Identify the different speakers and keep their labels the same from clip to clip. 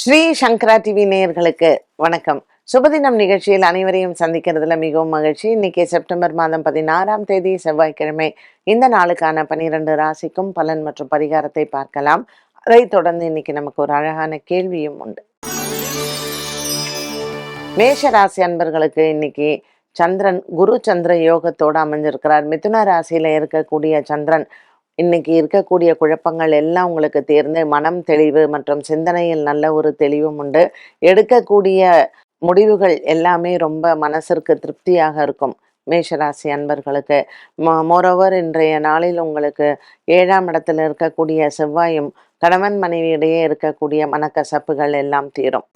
Speaker 1: ஸ்ரீ சங்கரா TV நேயர்களுக்கு வணக்கம். சுபதினம் நிகழ்ச்சியில் அனைவரையும் சந்திக்கிறதுல மிகவும் மகிழ்ச்சி. இன்னைக்கு செப்டம்பர் மாதம் பதினாறாம் தேதி செவ்வாய்க்கிழமை. இந்த நாளுக்கான பனிரெண்டு ராசிக்கும் பலன் மற்றும் பரிகாரத்தை பார்க்கலாம். அதை தொடர்ந்து இன்னைக்கு நமக்கு ஒரு அழகான கேள்வியும் உண்டு. மேஷ ராசி அன்பர்களுக்கு இன்னைக்கு சந்திரன் குரு சந்திர யோகத்தோடு அமைஞ்சிருக்கிறார். மிதுன ராசியில இருக்கக்கூடிய சந்திரன் இன்னைக்கு இருக்கக்கூடிய குழப்பங்கள் எல்லாம் உங்களுக்கு தேர்ந்து மனம் தெளிவு மற்றும் சிந்தனையில் நல்ல ஒரு தெளிவும் உண்டு. எடுக்கக்கூடிய முடிவுகள் எல்லாமே ரொம்ப மனசிற்கு திருப்தியாக இருக்கும். மேஷராசி அன்பர்களுக்கு. மோரோவர் இன்றைய நாளில் உங்களுக்கு ஏழாம் இடத்துல இருக்கக்கூடிய செவ்வாயும் கணவன் மனைவியிடையே இருக்கக்கூடிய மனக்கசப்புகள் எல்லாம் தீரும்.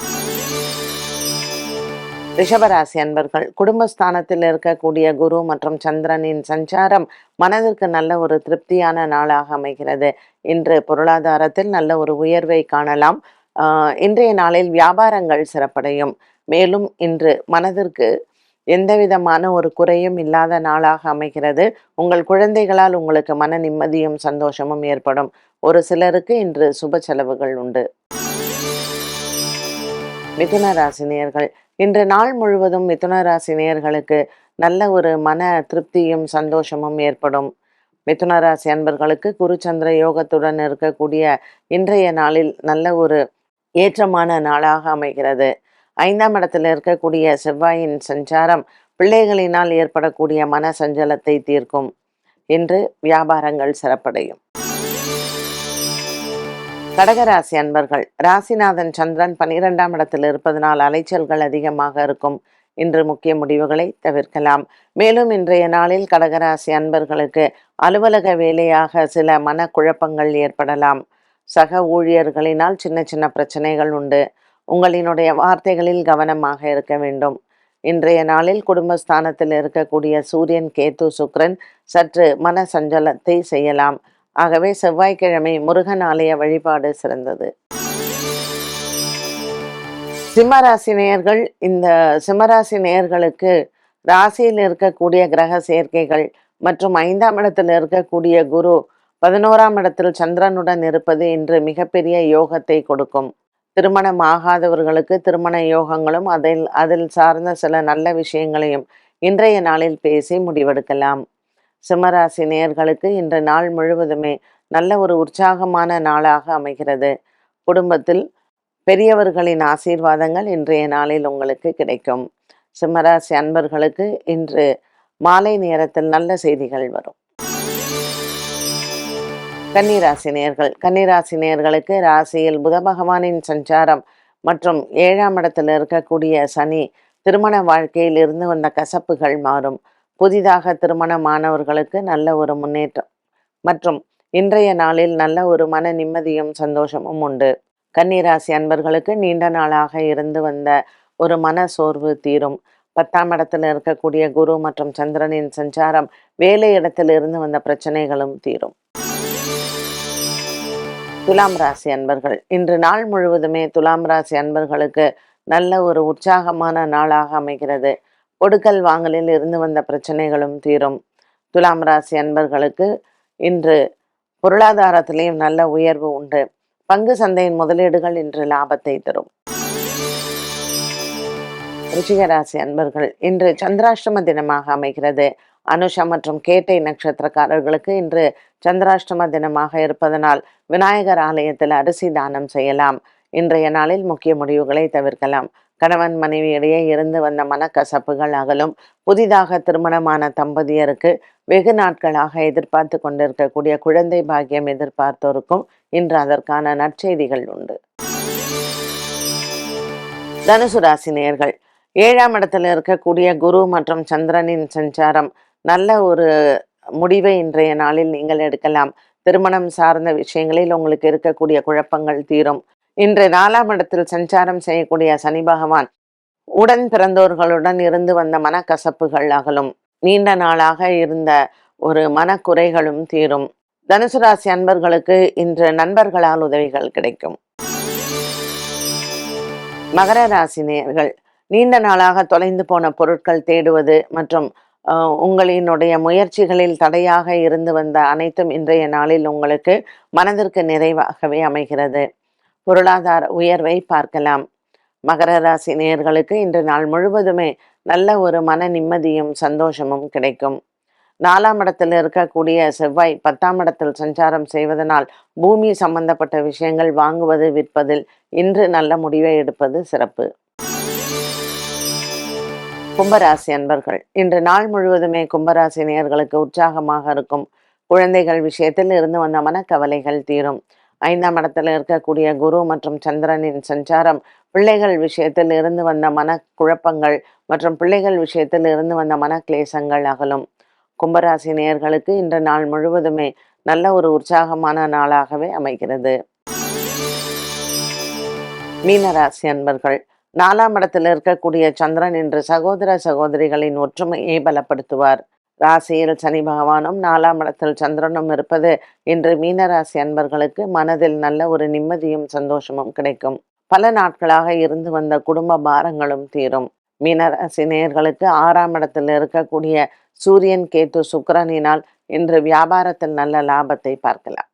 Speaker 1: ரிஷபராசி அன்பர்கள் குடும்பஸ்தானத்தில் இருக்கக்கூடிய குரு மற்றும் சந்திரனின் சஞ்சாரம் மனதிற்கு நல்ல ஒரு திருப்தியான நாளாக அமைகிறது. இன்று பொருளாதாரத்தில் நல்ல ஒரு உயர்வை காணலாம். இன்றைய நாளில் வியாபாரங்கள் சிறப்படையும். மேலும் இன்று மனதிற்கு எந்த விதமான ஒரு குறையும் இல்லாத நாளாக அமைகிறது. உங்கள் குழந்தைகளால் உங்களுக்கு மன நிம்மதியும் சந்தோஷமும் ஏற்படும். ஒரு சிலருக்கு இன்று சுப செலவுகள் உண்டு. மிதுன ராசினியர்கள் இன்று நாள் முழுவதும் மிதுன ராசினியர்களுக்கு நல்ல ஒரு மன திருப்தியும் சந்தோஷமும் ஏற்படும். மிதுன ராசி அன்பர்களுக்கு குருச்சந்திர யோகத்துடன் இருக்கக்கூடிய இன்றைய நாளில் நல்ல ஒரு ஏற்றமான நாளாக அமைகிறது. ஐந்தாம் இடத்தில் இருக்கக்கூடிய செவ்வாயின் சஞ்சாரம் பிள்ளைகளினால் ஏற்படக்கூடிய மன சஞ்சலத்தை தீர்க்கும். இன்று வியாபாரங்கள் சிறப்படையும். கடகராசி அன்பர்கள் ராசிநாதன் சந்திரன் பனிரெண்டாம் இடத்தில் இருப்பதனால் அலைச்சல்கள் அதிகமாக இருக்கும். இன்று முக்கிய முடிவுகளை தவிர்க்கலாம். மேலும் இன்றைய நாளில் கடகராசி அன்பர்களுக்கு அலுவலக வேலையாக சில மனக்குழப்பங்கள் ஏற்படலாம். சக ஊழியர்களினால் சின்ன சின்ன பிரச்சனைகள் உண்டு. உங்களினுடைய வார்த்தைகளில் கவனமாக இருக்க வேண்டும். இன்றைய நாளில் குடும்பஸ்தானத்தில் இருக்கக்கூடிய சூரியன் கேத்து சுக்ரன் சற்று மன சஞ்சலத்தை செய்யலாம். ஆகவே செவ்வாய்க்கிழமை முருகன் ஆலய வழிபாடு சிறந்தது. சிம்மராசி நேயர்கள் இந்த சிம்மராசி நேயர்களுக்கு ராசியில் இருக்கக்கூடிய கிரக சேர்க்கைகள் மற்றும் ஐந்தாம் இடத்தில் இருக்கக்கூடிய குரு பதினோராம் இடத்தில் சந்திரனுடன் இருப்பது இன்று மிகப்பெரிய யோகத்தை கொடுக்கும். திருமணம் ஆகாதவர்களுக்கு திருமண யோகங்களும் அதில் அதில் சார்ந்த சில நல்ல விஷயங்களையும் இன்றைய நாளில் பேசி முடிவெடுக்கலாம். சிம்மராசி நேயர்களுக்கு இன்று நாள் முழுவதுமே நல்ல ஒரு உற்சாகமான நாளாக அமைகிறது. குடும்பத்தில் பெரியவர்களின் ஆசீர்வாதங்கள் இன்றைய நாளில் உங்களுக்கு கிடைக்கும். சிம்மராசி அன்பர்களுக்கு இன்று மாலை நேரத்தில் நல்ல செய்திகள் வரும். கன்னிராசி நேர்கள் கன்னிராசி நேர்களுக்கு ராசியில் புத பகவானின் சஞ்சாரம் மற்றும் ஏழாம் இடத்தில் இருக்கக்கூடிய சனி திருமண வாழ்க்கையில் இருந்து வந்த கசப்புகள் மாறும். புதிதாக திருமணமானவர்களுக்கு நல்ல ஒரு முன்னேற்றம் மற்றும் இன்றைய நாளில் நல்ல ஒரு மன நிம்மதியும் சந்தோஷமும் உண்டு. கன்னிராசி அன்பர்களுக்கு நீண்ட நாளாக இருந்து வந்த ஒரு மன சோர்வு தீரும். பத்தாம் இடத்தில் இருக்கக்கூடிய குரு மற்றும் சந்திரனின் சஞ்சாரம் வேலை இடத்தில் இருந்து வந்த பிரச்சனைகளும் தீரும். துலாம் ராசி அன்பர்கள் இன்று நாள் முழுவதுமே துலாம் ராசி அன்பர்களுக்கு நல்ல ஒரு உற்சாகமான நாளாக அமைகிறது. கொடுக்கல் வாங்கலில் இருந்து வந்த பிரச்சனைகளும் தீரும். துலாம் ராசி அன்பர்களுக்கு இன்று பொருளாதாரத்திலேயும் நல்ல உயர்வு உண்டு. பங்கு சந்தையின் முதலீடுகள் இன்று லாபத்தை தரும். ரிஷிக ராசி அன்பர்கள் இன்று சந்திராஷ்டம தினமாக அமைகிறது. அனுஷா மற்றும் கேட்டை நட்சத்திரக்காரர்களுக்கு இன்று சந்திராஷ்டம தினமாக இருப்பதனால் விநாயகர் ஆலயத்தில் அரிசி தானம் செய்யலாம். இன்றைய நாளில் முக்கிய முடிவுகளை தவிர்க்கலாம். கணவன் மனைவியிடையே இருந்து வந்த மனக்கசப்புகள் அகலும். புதிதாக திருமணமான தம்பதியருக்கு வெகு நாட்களாக எதிர்பார்த்து கொண்டிருக்கக்கூடிய குழந்தை பாக்கியம் எதிர்பார்த்தோருக்கும் இன்று அதற்கான நற்செய்திகள் உண்டு. தனுசு ராசி நேர்கள் ஏழாம் இடத்துல இருக்கக்கூடிய குரு மற்றும் சந்திரனின் சஞ்சாரம் நல்ல ஒரு முடிவை இன்றைய நாளில் நீங்கள் எடுக்கலாம். திருமணம் சார்ந்த விஷயங்களில் உங்களுக்கு இருக்கக்கூடிய குழப்பங்கள் தீரும். இன்று நாலாம் இடத்தில் சஞ்சாரம் செய்யக்கூடிய சனி பகவான் உடன் பிறந்தோர்களுடன் இருந்து வந்த மனக்கசப்புகள் அகலும். நீண்ட நாளாக இருந்த ஒரு மனக்குறைகளும் தீரும். தனுசு ராசி அன்பர்களுக்கு இன்று நண்பர்களால் உதவிகள் கிடைக்கும். மகர ராசி நேயர்கள் நீண்ட நாளாக தொலைந்து போன பொருட்கள் தேடுவது மற்றும் உங்களினுடைய முயற்சிகளில் தடையாக இருந்து வந்த அனைத்தும் இன்றைய நாளில் உங்களுக்கு மனதிற்கு நிறைவாகவே அமைகிறது. பொருளாதார உயர்வை பார்க்கலாம். மகர ராசி நேயர்களுக்கு இன்று நாள் முழுவதுமே நல்ல ஒரு மன நிம்மதியும் சந்தோஷமும் கிடைக்கும். நாலாம் இடத்தில் இருக்கக்கூடிய செவ்வாய் பத்தாம் இடத்தில் சஞ்சாரம் செய்வதனால் பூமி சம்பந்தப்பட்ட விஷயங்கள் வாங்குவது விற்பதில் இன்று நல்ல முடிவை எடுப்பது சிறப்பு. கும்பராசி அன்பர்கள் இன்று நாள் முழுவதுமே கும்பராசி நேயர்களுக்கு உற்சாகமாக இருக்கும். குழந்தைகள் விஷயத்தில் இருந்து வந்த மனக்கவலைகள் தீரும். ஐந்தாம் இடத்துல இருக்கக்கூடிய குரு மற்றும் சந்திரனின் சஞ்சாரம் பிள்ளைகள் விஷயத்தில் இருந்து வந்த மன குழப்பங்கள் மற்றும் பிள்ளைகள் விஷயத்தில் இருந்து வந்த மன கிளேசங்கள் அகலும். கும்பராசி நேயர்களுக்கு இன்று நாள் முழுவதுமே நல்ல ஒரு உற்சாகமான நாளாகவே அமைகிறது. மீனராசி அன்பர்கள் நாலாம் இடத்தில் இருக்கக்கூடிய சந்திரன் இன்று சகோதர சகோதரிகளின் ஒற்றுமையை பலப்படுத்துவார். ராசியில் சனி பகவானும் நாலாம் இடத்தில் சந்திரனும் இருப்பது இன்று மீனராசி அன்பர்களுக்கு மனதில் நல்ல ஒரு நிம்மதியும் சந்தோஷமும் கிடைக்கும். பல நாட்களாக இருந்து வந்த குடும்ப பாரங்களும் தீரும். மீனராசி நேயர்களுக்கு ஆறாம் இடத்தில் இருக்கக்கூடிய சூரியன் கேத்து சுக்கரனினால் இன்று வியாபாரத்தில் நல்ல லாபத்தை பார்க்கலாம்.